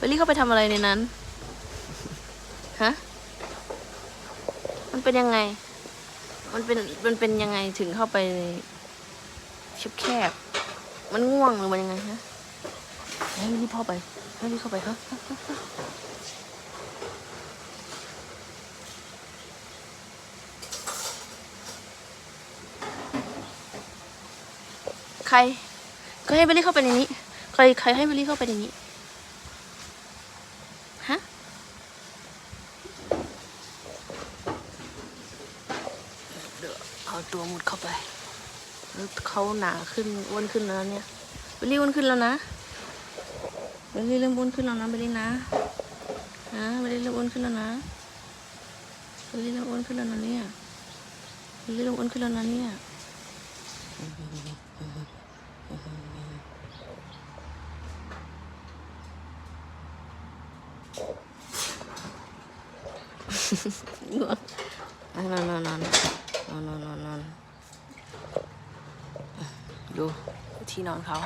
เบลลี่เข้าไปทำอะไรในนั้น ฮะ มันเป็นยังไง มันเป็น มันเป็นยังไงถึงเข้าไปในแคบ มันง่วงหรือมันยังไงฮะให้เบลลี่พ่อไป ให้เบลลี่เข้าไปฮะฮะฮะฮะใคร ก็ให้เบลลี่เข้าไปในนี้ ใคร ใครให้เบลลี่เข้าไปในนี้ ฮะ เดี๋ยว เอาตัวมุดเข้าไปเขาหนาขึ้นอ้วนขึ้นแล้วเนี่ยเบลลี่อ้วนขึ้นแล้วนะเบลลี่เริ่มอ้วนขึ้นแล้วนะเบลลี่นะนะเบลลี่เริ่มอ้วนขึ้นแล้วนะเบลลี่เริ่มอ้วนขึ้นแล้วนะเนี่ยเบลลี่เริ่มอ้วนขึ้นแล้วนะเนี่ยนอนนอนนอน นอนนอนนอนนอนดูที่นอนเขา